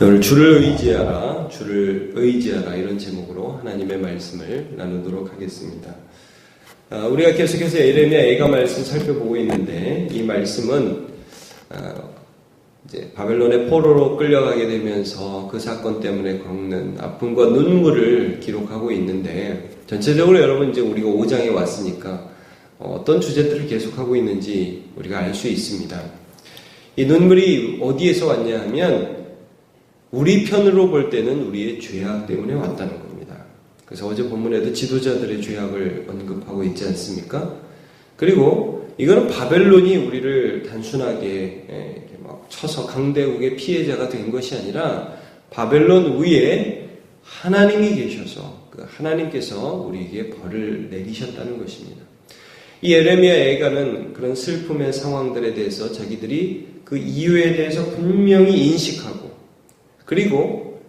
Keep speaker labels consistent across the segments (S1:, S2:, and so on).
S1: 오늘 주를 의지하라, 주를 의지하라 이런 제목으로 하나님의 말씀을 나누도록 하겠습니다. 아, 우리가 계속해서 에레미야 애가 말씀 살펴보고 있는데 이 말씀은 아, 이제 바벨론의 포로로 끌려가게 되면서 그 사건 때문에 겪는 아픔과 눈물을 기록하고 있는데 전체적으로 여러분 이제 우리가 5장에 왔으니까 어떤 주제들을 계속하고 있는지 우리가 알 수 있습니다. 이 눈물이 어디에서 왔냐 하면 우리 편으로 볼 때는 우리의 죄악 때문에 왔다는 겁니다. 그래서 어제 본문에도 지도자들의 죄악을 언급하고 있지 않습니까? 그리고 이거는 바벨론이 우리를 단순하게 막 쳐서 강대국의 피해자가 된 것이 아니라 바벨론 위에 하나님이 계셔서 그 하나님께서 우리에게 벌을 내리셨다는 것입니다. 이 에레미야 애가는 그런 슬픔의 상황들에 대해서 자기들이 그 이유에 대해서 분명히 인식하고 그리고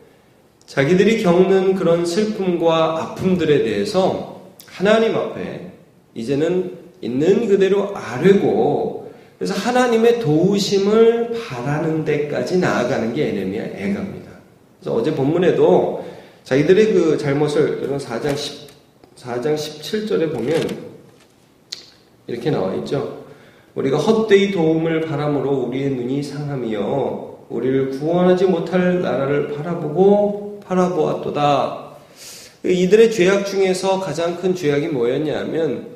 S1: 자기들이 겪는 그런 슬픔과 아픔들에 대해서 하나님 앞에 이제는 있는 그대로 아뢰고 그래서 하나님의 도우심을 바라는 데까지 나아가는 게 에레미야 애가입니다. 그래서 어제 본문에도 자기들의 그 잘못을 여러분 4장 10, 4장 17절에 보면 이렇게 나와 있죠. 우리가 헛되이 도움을 바람으로 우리의 눈이 상함이여 우리를 구원하지 못할 나라를 바라보고 바라보았도다. 이들의 죄악 중에서 가장 큰 죄악이 뭐였냐 하면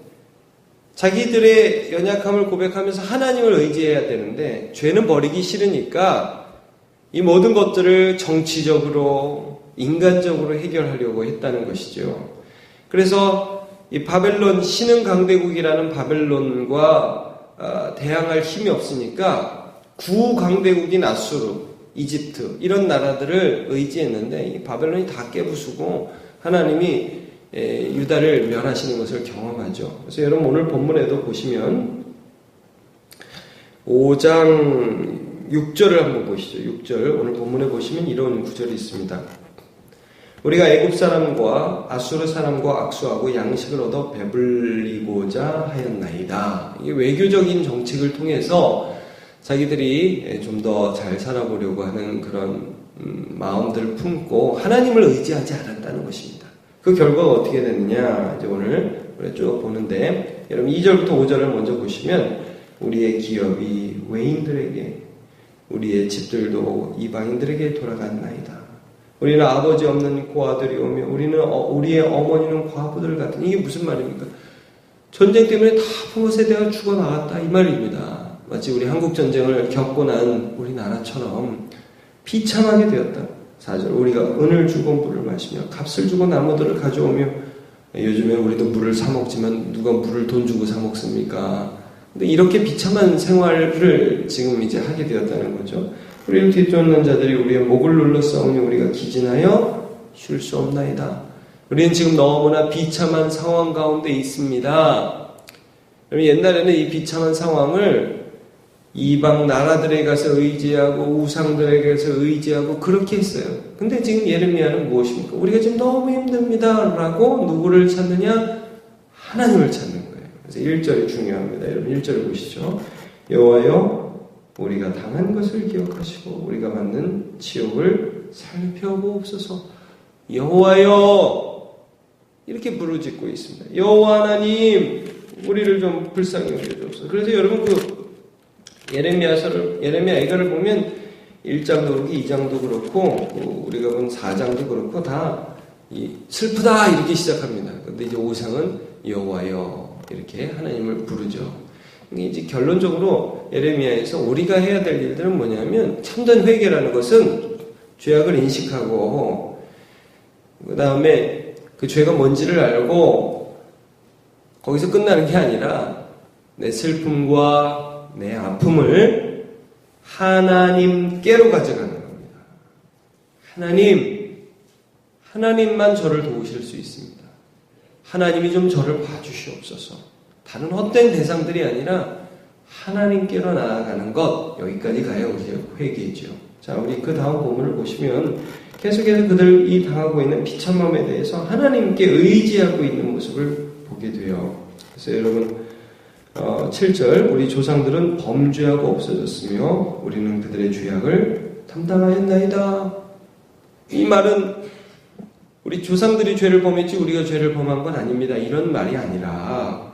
S1: 자기들의 연약함을 고백하면서 하나님을 의지해야 되는데 죄는 버리기 싫으니까 이 모든 것들을 정치적으로 인간적으로 해결하려고 했다는 것이죠. 그래서 이 바벨론 신흥 강대국이라는 바벨론과 어, 대항할 힘이 없으니까 구강대국인 아수르, 이집트 이런 나라들을 의지했는데 이 바벨론이 다 깨부수고 하나님이 유다를 멸하시는 것을 경험하죠. 그래서 여러분 오늘 본문에도 보시면 5장 6절을 한번 보시죠. 6절 오늘 본문에 보시면 이런 구절이 있습니다. 우리가 애굽 사람과 아수르 사람과 악수하고 양식을 얻어 배불리고자 하였나이다. 이 외교적인 정책을 통해서 자기들이 좀 더 잘 살아보려고 하는 그런 음, 마음들을 품고 하나님을 의지하지 않았다는 것입니다. 그 결과가 어떻게 됐느냐 이제 오늘 쭉 보는데 여러분 2절부터 5절을 먼저 보시면 우리의 기업이 외인들에게 우리의 집들도 이방인들에게 돌아갔나이다. 우리는 아버지 없는 고아들이 오며 우리는 어, 우리의 어머니는 과부들 같은 이게 무슨 말입니까? 전쟁 때문에 다 부모 세대가 죽어 나갔다 이 말입니다. 마치 우리 한국 전쟁을 겪고 난 우리나라처럼 비참하게 되었다. 4절 우리가 은을 주고 물을 마시며 값을 주고 나무들을 가져오며 요즘에 우리도 물을 사 먹지만 누가 물을 돈 주고 사 먹습니까? 근데 이렇게 비참한 생활을 지금 이제 하게 되었다는 거죠. 우리를 뒤쫓는 자들이 우리의 목을 눌러 싸우니 우리가 기진하여 쉴 수 없나이다. 우리는 지금 너무나 비참한 상황 가운데 있습니다. 옛날에는 이 비참한 상황을 이방 나라들에 가서 의지하고 우상들에게서 의지하고 그렇게 했어요. 근데 지금 예레미야는 무엇입니까? 우리가 지금 너무 힘듭니다. 라고 누구를 찾느냐? 하나님을 찾는 거예요. 그래서 1절이 중요합니다. 여러분 1절 보시죠. 여호와여 우리가 당한 것을 기억하시고 우리가 받는 지옥을 살펴보옵소서. 여호와여 이렇게 부르짖고 있습니다. 여호와 하나님 우리를 좀 불쌍히 여겨 주옵소서. 그래서 여러분 그 예레미야서를 예레미야 애가를 보면 1장도 그렇고 2장도 그렇고 우리가 본 4장도 그렇고 다 슬프다 이렇게 시작합니다. 근데 이제 5장은 여호와여 이렇게 하나님을 부르죠. 이제 결론적으로 에레미야에서 우리가 해야 될 일들은 뭐냐면 참된 회개라는 것은 죄악을 인식하고 그 다음에 그 죄가 뭔지를 알고 거기서 끝나는 게 아니라 내 슬픔과 내 아픔을 하나님께로 가져가는 겁니다. 하나님, 하나님만 저를 도우실 수 있습니다. 하나님이 좀 저를 봐주시옵소서. 다른 헛된 대상들이 아니라 하나님께로 나아가는 것 여기까지 가야 우리가 회개죠. 자, 우리 그 다음 본문을 보시면 계속해서 그들이 당하고 있는 비참함에 대해서 하나님께 의지하고 있는 모습을 보게 돼요. 그래서 여러분 어, 7절 우리 조상들은 범죄하고 없어졌으며 우리는 그들의 죄악을 담당하였나이다. 이 말은 우리 조상들이 죄를 범했지 우리가 죄를 범한 건 아닙니다. 이런 말이 아니라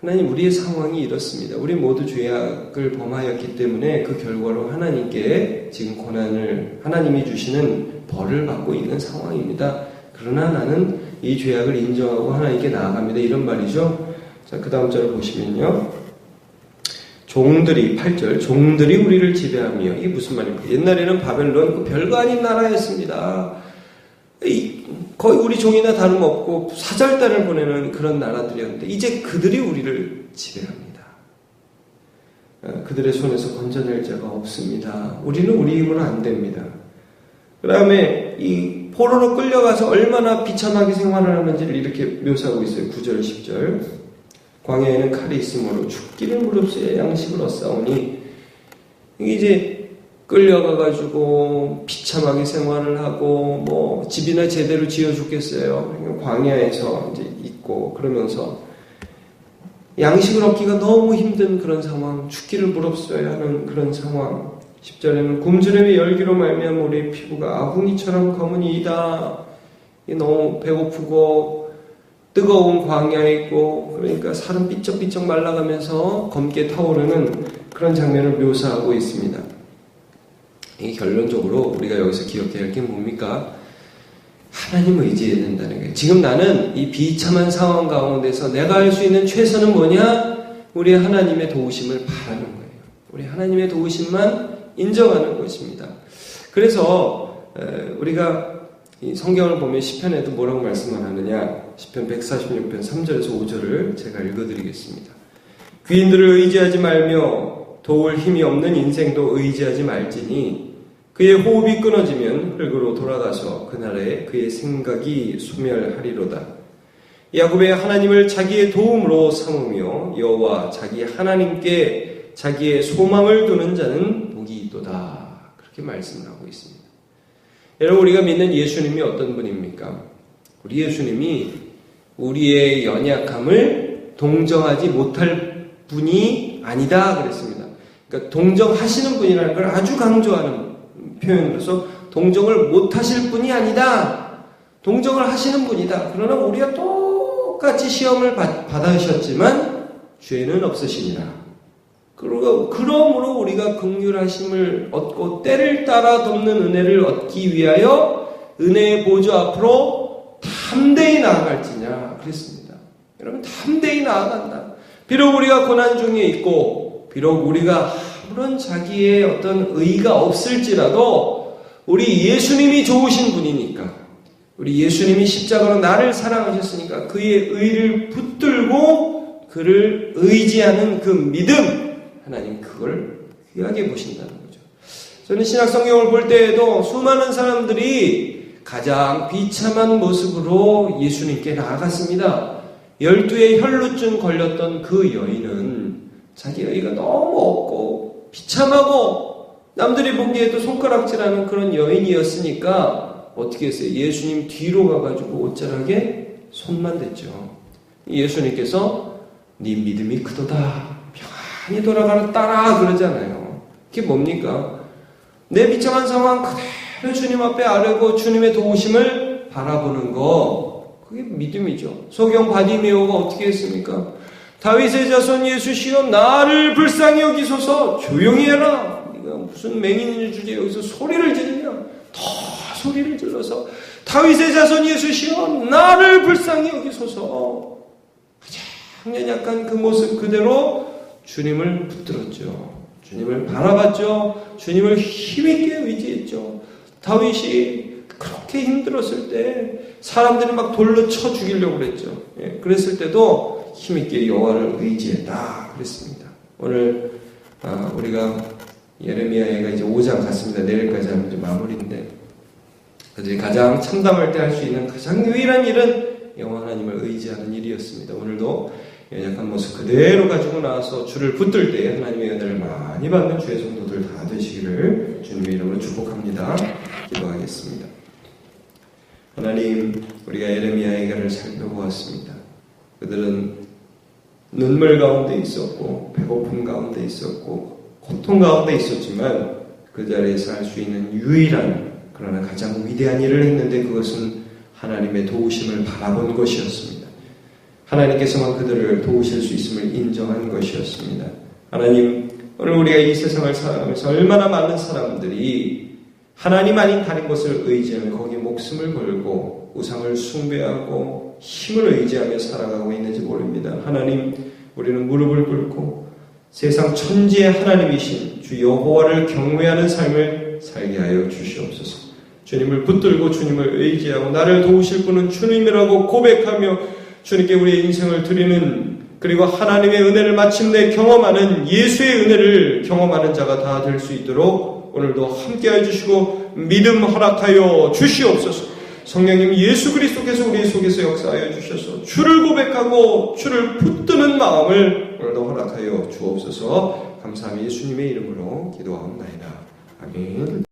S1: 하나님 우리의 상황이 이렇습니다. 우리 모두 죄악을 범하였기 때문에 그 결과로 하나님께 지금 고난을 하나님이 주시는 벌을 받고 있는 상황입니다. 그러나 나는 이 죄악을 인정하고 하나님께 나아갑니다. 이런 말이죠. 자, 그 다음 절을 보시면요. 종들이 8절 종들이 우리를 지배하며 이게 무슨 말입니까? 옛날에는 바벨론 그 별거 아닌 나라였습니다. 거의 우리 종이나 다름없고 사절단을 보내는 그런 나라들이었는데 이제 그들이 우리를 지배합니다. 어, 그들의 손에서 건져낼 자가 없습니다. 우리는 우리 힘으로 안 됩니다. 그 다음에 이 포로로 끌려가서 얼마나 비참하게 생활을 하는지를 이렇게 묘사하고 있어요. 9절, 10절. 광야에는 칼이 있으므로 죽기를 무릅쓰여 양식을 얻사오니 이제 끌려가가지고 비참하게 생활을 하고 뭐 집이나 제대로 지어주겠어요. 그러니까 광야에서 이제 있고 그러면서 양식을 얻기가 너무 힘든 그런 상황, 죽기를 무릅써야 하는 그런 상황. 10절에는 굶주림의 열기로 말미암아 우리의 피부가 아궁이처럼 검은 이다. 너무 배고프고 뜨거운 광야에 있고 그러니까 살은 삐쩍삐쩍 말라가면서 검게 타오르는 그런 장면을 묘사하고 있습니다. 이게 결론적으로 우리가 여기서 기억해야 할 게 뭡니까? 하나님 의지해야 된다는 거예요. 지금 나는 이 비참한 상황 가운데서 내가 할 수 있는 최선은 뭐냐? 우리 하나님의 도우심을 바라는 거예요. 우리 하나님의 도우심만 인정하는 것입니다. 그래서 우리가 성경을 보면 시편에도 뭐라고 말씀을 하느냐? 시편 146편 3절에서 5절을 제가 읽어드리겠습니다. 귀인들을 의지하지 말며 도울 힘이 없는 인생도 의지하지 말지니 그의 호흡이 끊어지면 흙으로 돌아가서 그날에 그의 생각이 소멸하리로다. 야곱의 하나님을 자기의 도움으로 삼으며 여호와 자기 하나님께 자기의 소망을 두는 자는 복이 있도다. 그렇게 말씀을 하고 있습니다. 여러분 우리가 믿는 예수님이 어떤 분입니까? 우리 예수님이 우리의 연약함을 동정하지 못할 분이 아니다 그랬습니다. 그러니까 동정하시는 분이라는 걸 아주 강조하는 표현으로서 동정을 못하실 분이 아니다. 동정을 하시는 분이다. 그러나 우리가 똑같이 시험을 받, 받으셨지만 죄는 없으시니라. 그리고 그러므로 우리가 극률하심을 얻고 때를 따라 돕는 은혜를 얻기 위하여 은혜의 보좌 앞으로 담대히 나아갈지냐 그랬습니다. 여러분 담대히 나아간다. 비록 우리가 고난 중에 있고 비록 우리가 아무런 자기의 어떤 의가 없을지라도 우리 예수님이 좋으신 분이니까 우리 예수님이 십자가로 나를 사랑하셨으니까 그의 의를 붙들고 그를 의지하는 그 믿음 하나님 그걸 귀하게 보신다는 거죠. 저는 신약 성경을 볼 때에도 수많은 사람들이 가장 비참한 모습으로 예수님께 나아갔습니다. 열두의 혈루증 걸렸던 그 여인은 자기 의가 너무 없고 비참하고 남들이 보기에도 손가락질하는 그런 여인이었으니까 어떻게 했어요? 예수님 뒤로 가가지고 옷자락에 손만 댔죠. 예수님께서 네 믿음이 크도다. 평안히 돌아가라 따라 그러잖아요. 그게 뭡니까? 내 비참한 상황 그대로 주님 앞에 아뢰고 주님의 도우심을 바라보는 거 그게 믿음이죠. 소경 바디메오가 어떻게 했습니까? 다윗의 자손 예수시여 나를 불쌍히 여기소서 조용히 해라. 네가 무슨 맹인인 주제 여기서 소리를 지르냐? 더 소리를 질러서 다윗의 자손 예수시여 나를 불쌍히 여기소서. 가장 약간 그 모습 그대로 주님을 붙들었죠. 주님을 바라봤죠. 주님을 힘있게 의지했죠. 다윗이 그렇게 힘들었을 때 사람들이 막 돌로 쳐 죽이려고 그랬죠. 예, 그랬을 때도 힘있게 여호와를 의지했다 그랬습니다. 오늘 아, 우리가 예레미야가 이제 5장 갔습니다. 내일까지 하면 이제 마무리인데 그들이 가장 참담할 때 할 수 있는 가장 유일한 일은 영원 하나님을 의지하는 일이었습니다. 오늘도 연약한 모습 그대로 가지고 나와서 주를 붙들 때 하나님의 은혜를 많이 받는 주의 성도들 다 되시기를 주님의 이름으로 축복합니다. 기도하겠습니다. 하나님, 우리가 예레미야의 가 살펴보았습니다. 그들은 눈물 가운데 있었고 배고픔 가운데 있었고 고통 가운데 있었지만 그 자리에서 할 수 있는 유일한 그러나 가장 위대한 일을 했는데 그것은 하나님의 도우심을 바라본 것이었습니다. 하나님께서만 그들을 도우실 수 있음을 인정한 것이었습니다. 하나님, 오늘 우리가 이 세상을 살아가면서 얼마나 많은 사람들이 하나님 아닌 다른 것을 의지하며 거기에 목숨을 걸고 우상을 숭배하고 힘을 의지하며 살아가고 있는지 모릅니다. 하나님, 우리는 무릎을 꿇고 세상 천지의 하나님이신 주 여호와를 경외하는 삶을 살게 하여 주시옵소서. 주님을 붙들고 주님을 의지하고 나를 도우실 분은 주님이라고 고백하며 주님께 우리의 인생을 드리는 그리고 하나님의 은혜를 마침내 경험하는 예수의 은혜를 경험하는 자가 다 될 수 있도록 오늘도 함께해 주시고 믿음 허락하여 주시옵소서. 성령님 예수 그리스도께서 우리 속에서 역사하여 주셔서 주를 고백하고 주를 붙드는 마음을 오늘도 허락하여 주옵소서. 감사함이 예수님의 이름으로 기도하옵나이다. 아멘.